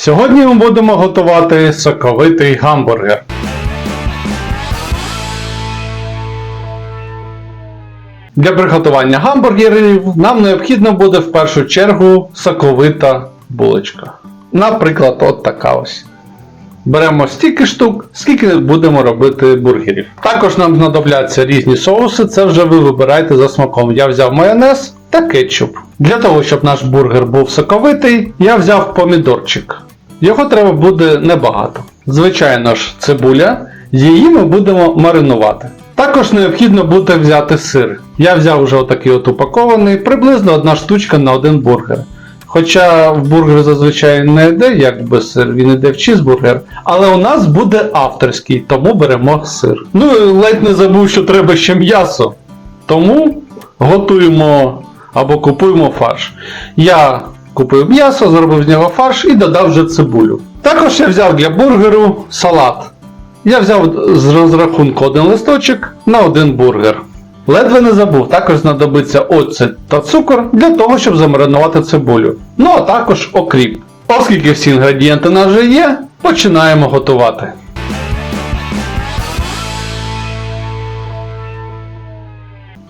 Сьогодні ми будемо готувати соковитий гамбургер. Для приготування гамбургерів нам необхідно буде в першу чергу соковита булочка. Наприклад, от така ось. Беремо стільки штук, скільки будемо робити бургерів. Також нам знадобляться різні соуси, це вже ви вибираєте за смаком. Я взяв майонез та кетчуп. Для того, щоб наш бургер був соковитий, я взяв помідорчик. Його треба буде небагато. Звичайно ж, цибуля, її ми будемо маринувати. Також необхідно буде взяти сир. Я взяв вже отакий от упакований, приблизно одна штучка на один бургер. Хоча в бургер зазвичай не йде як би сир, він йде в чізбургер. Але у нас буде авторський, тому беремо сир. Ну і ледь не забув, що треба ще м'ясо. Тому готуємо або купуємо фарш. Я купив м'ясо, зробив з нього фарш і додав вже цибулю. Також я взяв для бургеру салат. Я взяв з розрахунку один листочок на один бургер. Ледве не забув, також знадобиться оцет та цукор для того, щоб замаринувати цибулю. Ну а також окріп. Оскільки всі інгредієнти у вже є, починаємо готувати.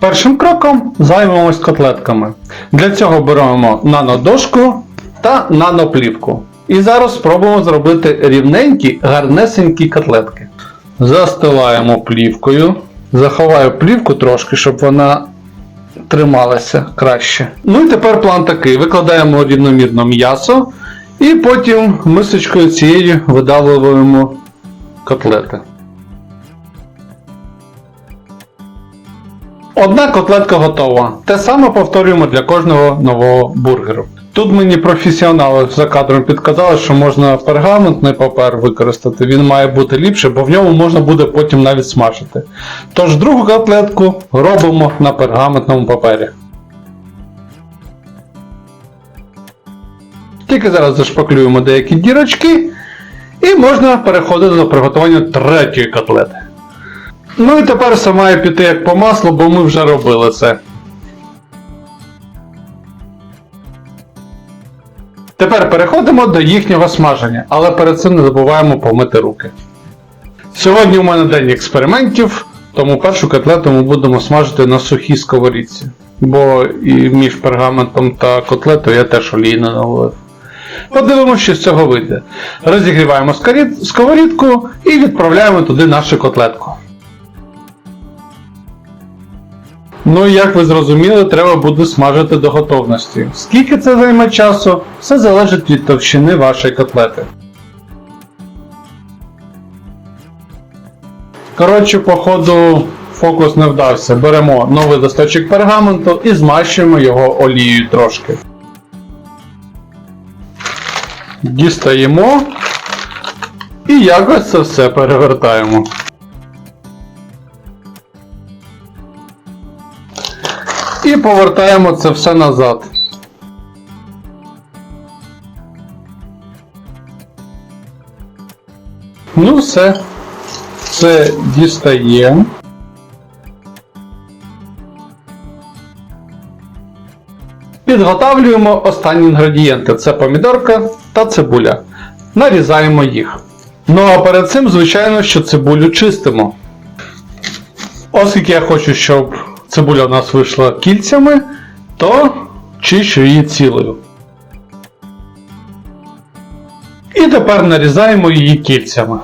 Першим кроком займемось котлетками. Для цього беремо нанодошку та наноплівку. І зараз спробуємо зробити рівненькі, гарнесенькі котлетки. Застилаємо плівкою. Заховаю плівку трошки, щоб вона трималася краще. Ну і тепер план такий: викладаємо рівномірно м'ясо і потім мисочкою цією видавлюємо котлети. Одна котлетка готова. Те саме повторюємо для кожного нового бургеру. Тут мені професіонали за кадром підказали, що можна пергаментний папер використати, він має бути ліпше, бо в ньому можна буде потім навіть смажити. Тож другу котлетку робимо на пергаментному папері. Тільки зараз зашпаклюємо деякі дірочки і можна переходити до приготування третьої котлети. Ну і тепер все має піти як по маслу, бо ми вже робили це. Тепер переходимо до їхнього смаження, але перед цим не забуваємо помити руки. Сьогодні у мене день експериментів, тому першу котлету ми будемо смажити на сухій сковорідці. Бо і між пергаментом та котлетою я теж олії не налив. Подивимося, що з цього вийде. Розігріваємо сковорідку і відправляємо туди нашу котлетку. Ну і як ви зрозуміли, треба буде смажити до готовності. Скільки це займе часу, все залежить від товщини вашої котлети. Коротше, походу, фокус не вдався. Беремо новий листочок пергаменту і змащуємо його олією трошки. Дістаємо і якось це все перевертаємо. І повертаємо це все назад. Ну все. Це дістаємо. Підготавлюємо останні інгредієнти. Це помідорка та цибуля. Нарізаємо їх. Ну а перед цим, звичайно, що цибулю чистимо. Оскільки я хочу, щоб цибуля у нас вийшла кільцями, то чищу її цілою. І тепер нарізаємо її кільцями.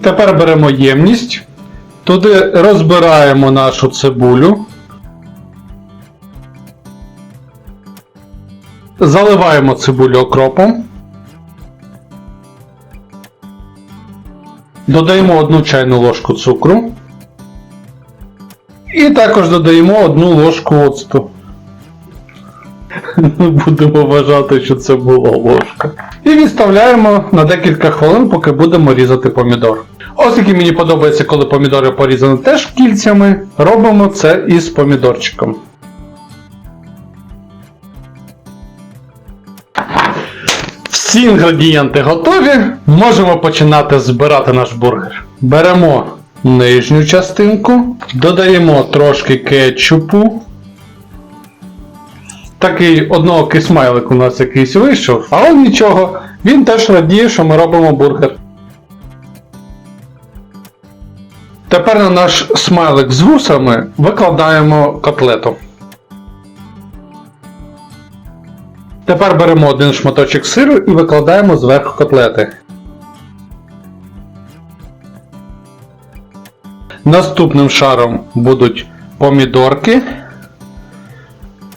Тепер беремо ємність, туди розбираємо нашу цибулю, заливаємо цибулю окропом. Додаємо одну чайну ложку цукру. І також додаємо одну ложку оцту. Будемо вважати, що це була ложка. І відставляємо на декілька хвилин, поки будемо різати помідор. Оскільки мені подобається, коли помідори порізані теж кільцями, робимо це із помідорчиком. Всі інгредієнти готові. Можемо починати збирати наш бургер. Беремо нижню частинку, додаємо трошки кетчупу Такий одноокий смайлик у нас якийсь вийшов, але нічого, він теж радіє, що ми робимо бургер. Тепер на наш смайлик з вусами викладаємо котлету. Тепер беремо один шматочок сиру і викладаємо зверху котлети. Наступним шаром будуть помідорки.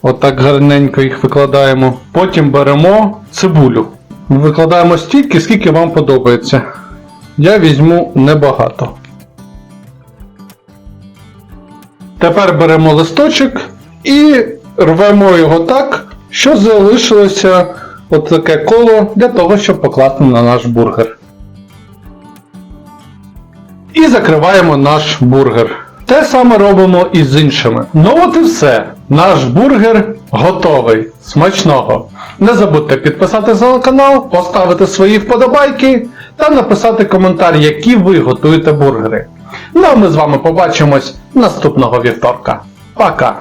Отак гарненько їх викладаємо. Потім беремо цибулю. Викладаємо стільки, скільки вам подобається. Я візьму небагато. Тепер беремо листочок і рвемо його так, що залишилося от таке коло для того, щоб покласти на наш бургер. І закриваємо наш бургер. Те саме робимо і з іншими. Ну от і все. Наш бургер готовий. Смачного! Не забудьте підписатися на канал, поставити свої вподобайки та написати коментар, які ви готуєте бургери. Ну а ми з вами побачимось наступного вівторка. Пока!